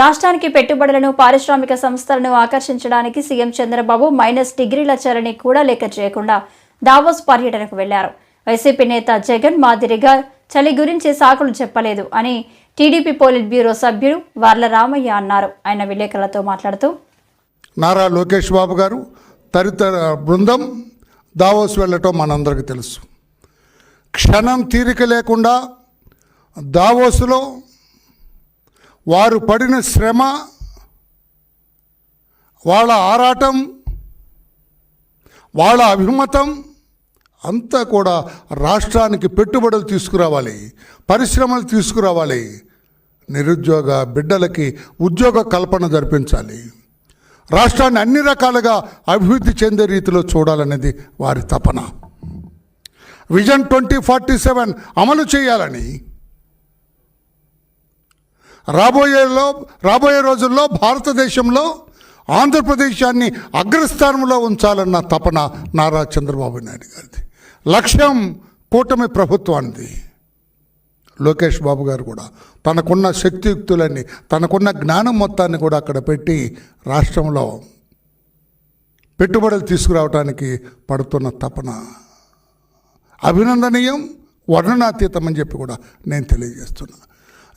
రాష్ట్రానికి పెట్టుబడులను పారిశ్రామిక సంస్థలను ఆకర్షించడానికి సీఎం చంద్రబాబు మైనస్ డిగ్రీల చరణి కూడా లెక్క చేయకుండా దావోస్ పర్యటనకు వెళ్ళారు. వైసీపీ నేత జగన్ మాదిరిగా చలి గురించి సాకులు చెప్పలేదు అని టీడీపీ పోలిట్ బ్యూరో సభ్యుడు వర్ల రామయ్య అన్నారు. ఆయన విలేకరులతో మాట్లాడుతూ నారా లోకేష్ బాబు గారు తదితర బృందం దావోస్ వెళ్ళటం మనందరికీ తెలుసు. క్షణం తీరిక లేకుండా దావోసులో వారు పడిన శ్రమ వాళ్ళ ఆరాటం వాళ్ళ అభిమతం అంతా కూడా రాష్ట్రానికి పెట్టుబడులు తీసుకురావాలి పరిశ్రమలు తీసుకురావాలి నిరుద్యోగ బిడ్డలకి ఉద్యోగ కల్పన జరిపించాలి. రాష్ట్రాన్ని అన్ని రకాలుగా అభివృద్ధి చెందే రీతిలో చూడాలనేది వారి తపన. విజన్ ట్వంటీ ఫార్టీ సెవెన్ అమలు చేయాలని రాబోయేలో రాబోయే రోజుల్లో భారతదేశంలో ఆంధ్రప్రదేశాన్ని అగ్రస్థానంలో ఉంచాలన్న తపన నారా చంద్రబాబు నాయుడు గారిది. లక్ష్యం కూటమి ప్రభుత్వానిది. లోకేష్ బాబు గారు కూడా తనకున్న శక్తియుక్తులన్నీ తనకున్న జ్ఞానం మొత్తాన్ని కూడా అక్కడ పెట్టి రాష్ట్రంలో పెట్టుబడులు తీసుకురావడానికి పడుతున్న తపన. అభినందనీయం వర్ణనాతీతం అని చెప్పి కూడా నేను తెలియజేస్తున్నాను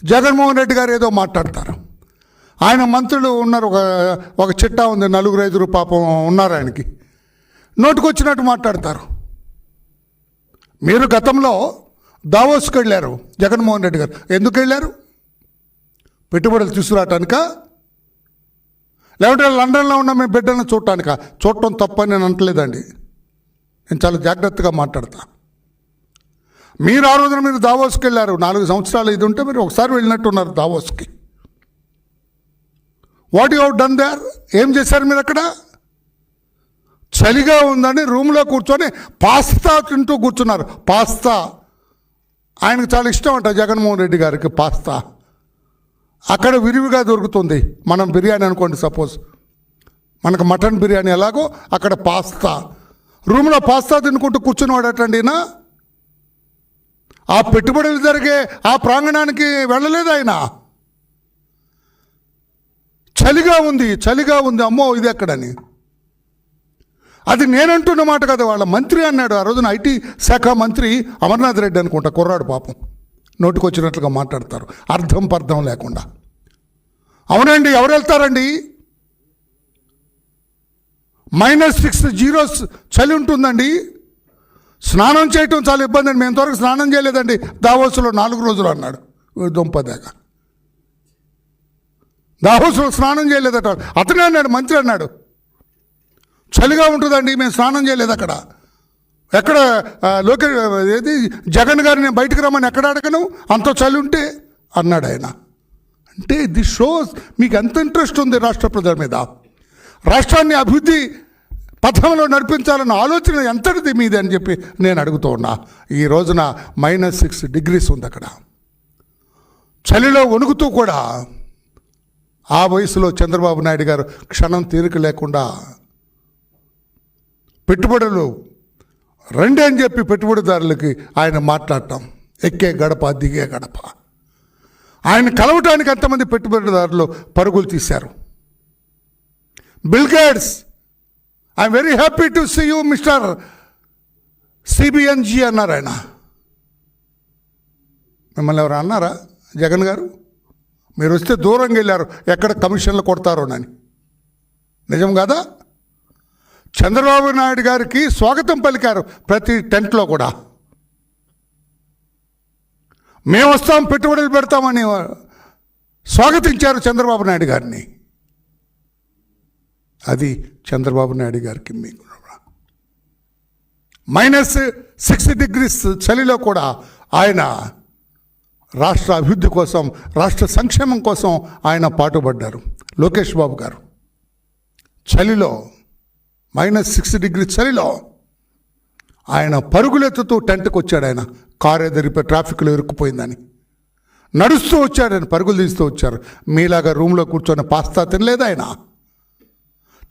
జగన్మోహన్ రెడ్డి గారు ఏదో మాట్లాడతారు. ఆయన మంత్రులు ఉన్నారు ఒక ఒక చిట్టా ఉంది నలుగురు ఐదుగురు పాపం ఉన్నారు ఆయనకి. నోటుకొచ్చినట్టు మాట్లాడతారు. మీరు గతంలో దావోస్కి వెళ్ళారు జగన్మోహన్ రెడ్డి గారు. ఎందుకు వెళ్ళారు? పెట్టుబడులు తీసుకురావటానిక? లేకుంటే లండన్లో ఉన్న మీ బిడ్డలను చూడటానిక? చూడటం తప్పని నేను అంటలేదండి నేను చాలా జాగ్రత్తగా మాట్లాడతా మీరు ఆ రోజున మీరు దావోస్కి వెళ్ళారు. నాలుగు సంవత్సరాలు ఇది ఉంటే మీరు ఒకసారి వెళ్ళినట్టున్నారు దావోస్కి. వాట్ యూ డన్ దేర్ ఏం చేశారు మీరు అక్కడ? చలిగా ఉందని రూమ్లో కూర్చొని పాస్తా తింటూ కూర్చున్నారు. పాస్తా. ఆయనకు చాలా ఇష్టం అంట జగన్మోహన్ రెడ్డి గారికి పాస్తా. అక్కడ విరివిగా దొరుకుతుంది. మనం బిర్యానీ అనుకోండి సపోజ్. మనకు మటన్ బిర్యానీ ఎలాగో అక్కడ పాస్తా. రూమ్లో పాస్తా తినుకుంటూ కూర్చున్నవాడటండి వాడటండినా ఆ పెట్టుబడులు జరిగే ఆ ప్రాంగణానికి వెళ్ళలేదు ఆయన. చలిగా ఉంది చలిగా ఉంది. అమ్మో ఇది ఎక్కడని? అది నేనంటున్న మాట కదా వాళ్ళ మంత్రి అన్నాడు. ఆ రోజున ఐటీ శాఖ మంత్రి అమర్నాథ్ రెడ్డి అనుకుంటా కుర్రాడు పాపం. నోటికొచ్చినట్లుగా మాట్లాడతారు. అర్థం పర్థం లేకుండా. అవునండి ఎవరు వెళ్తారండి? మైనస్ సిక్స్ జీరోస్ చలి ఉంటుందండి. స్నానం చేయటం చాలా ఇబ్బంది అండి. మేము ఇంతవరకు స్నానం చేయలేదండి. దావోసులో నాలుగు రోజులు అన్నాడు. వీడు దావోసులో స్నానం చేయలేదట. అతనే అన్నాడు మంత్రి అన్నాడు. చలిగా ఉంటుందండి మేము స్నానం చేయలేదు అక్కడ. ఎక్కడ ఆ, లోకే ఏది జగన్ గారిని బయటకు రమ్మని ఎక్కడ అడగను? అంత చలి ఉంటే అన్నాడు ఆయన. అంటే ది షోస్ మీకు ఎంత ఇంట్రెస్ట్ ఉంది రాష్ట్ర ప్రజల మీద? రాష్ట్రాన్ని అభివృద్ధి పథంలో నడిపించాలన్న ఆలోచన ఎంతటిది మీది అని చెప్పి నేను అడుగుతూ ఉన్నా. ఈ రోజున మైనస్ సిక్స్ డిగ్రీస్ ఉంది అక్కడ. చలిలో వణుకుతూ కూడా ఆ వయసులో చంద్రబాబు నాయుడు గారు క్షణం తీరిక లేకుండా పెట్టుబడులు రండి అని చెప్పి పెట్టుబడిదారులకి ఆయన మాట్లాడటం. ఎక్కే గడప దిగే గడప. ఆయన కలవటానికి ఎంతమంది పెట్టుబడిదారులు పరుగులు తీశారు? Bill Gates I'm very happy to see you mister సిబిఎన్జి అన్నారు ఆయన. మిమ్మల్ని ఎవరు అన్నారా? జగన్ గారు మీరు వస్తే దూరంగా వెళ్ళారు. ఎక్కడ కమిషన్లు కొడతారో అని. నిజం కాదా? చంద్రబాబు నాయుడు గారికి స్వాగతం పలికారు ప్రతి టెంట్లో కూడా. మేము వస్తాం పెట్టుబడులు పెడతామని స్వాగతించారు చంద్రబాబు నాయుడు గారిని. అది చంద్రబాబు నాయుడు గారికి మీకు మైనస్ సిక్స్ డిగ్రీస్ చలిలో కూడా ఆయన రాష్ట్ర అభివృద్ధి కోసం రాష్ట్ర సంక్షేమం కోసం ఆయన పాటుపడ్డారు. లోకేష్ బాబు గారు. చలిలో మైనస్ సిక్స్ డిగ్రీ చలిలో ఆయన పరుగులెత్తుతూ టెంట్కి వచ్చాడు ఆయన. కారు ఎదిరిపోయి ట్రాఫిక్లో ఇరుక్కుపోయిందని. నడుస్తూ వచ్చాడు ఆయన పరుగులు తీస్తూ వచ్చారు. మీలాగా రూమ్లో కూర్చొని పాస్తా తినలేదు ఆయన?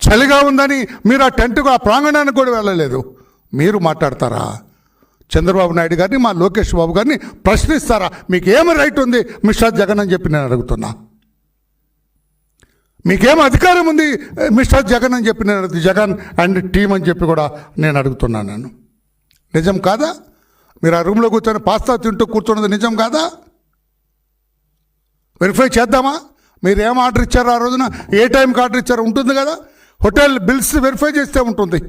చలిగా ఉందని మీరు ఆ టెంట్కు ఆ ప్రాంగణానికి కూడా వెళ్ళలేదు. మీరు మాట్లాడతారా? చంద్రబాబు నాయుడు గారిని మా లోకేష్ బాబు గారిని ప్రశ్నిస్తారా? మీకు ఏమి రైట్ ఉంది? మిస్టర్ జగన్ అని చెప్పి నేను అడుగుతున్నా. మీకేం అధికారం ఉంది మిస్టర్ జగన్ అని చెప్పి నేను జగన్ అండ్ టీం అని చెప్పి కూడా నేను అడుగుతున్నాను నేను. నిజం కాదా? మీరు ఆ రూమ్లో కూర్చొని పాస్తా తింటూ కూర్చున్నది నిజం కాదా? వెరిఫై చేద్దామా? మీరు ఏం ఆర్డర్ ఇచ్చారో ఆ రోజున? ఏ టైంకి ఆర్డర్ ఇచ్చారో ఉంటుంది కదా? హోటల్ బిల్స్ వెరిఫై చేస్తే ఉంటుంది.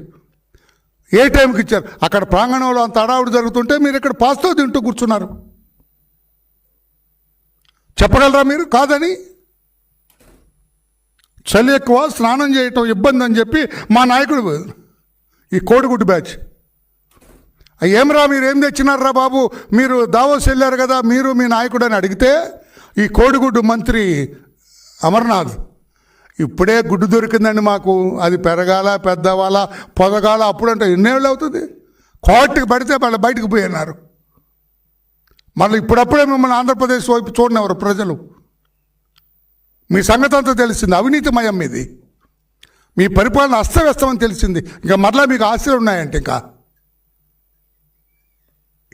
ఏ టైంకి ఇచ్చారు? అక్కడ ప్రాంగణంలో అంత అడావుడు జరుగుతుంటే మీరు ఇక్కడ పాస్తో తింటూ కూర్చున్నారు. చెప్పగలరా మీరు? కాదని? చలి ఎక్కువ స్నానం చేయటం ఇబ్బంది అని చెప్పి మా నాయకుడు ఈ కోడిగుడ్డు బ్యాచ్. ఏమరా మీరు ఏం తెచ్చినారా బాబు? మీరు దావోస్ వెళ్ళారు కదా మీరు మీ నాయకుడు అని అడిగితే ఈ కోడిగుడ్డు మంత్రి అమర్నాథ్ ఇప్పుడే గుడ్డు దొరికిందండి మాకు. అది పెరగాల పెద్దవాళ్ళ పొదగాల అప్పుడంటే ఎన్నేళ్ళు అవుతుంది? కోర్టుకి పడితే వాళ్ళు బయటకు పోయినారు మళ్ళీ ఇప్పుడప్పుడే మిమ్మల్ని ఆంధ్రప్రదేశ్ వైపు చూడనివ్వరు ప్రజలు. మీ సంగతి అంతా తెలిసింది. అవినీతిమయం మీది మీ పరిపాలన అస్తవ్యస్తమని తెలిసింది. ఇంకా మరలా మీకు ఆశలు ఉన్నాయంటే ఇంకా?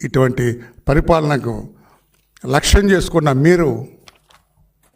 ఇటువంటి పరిపాలనకు లక్ష్యం చేసుకున్న మీరు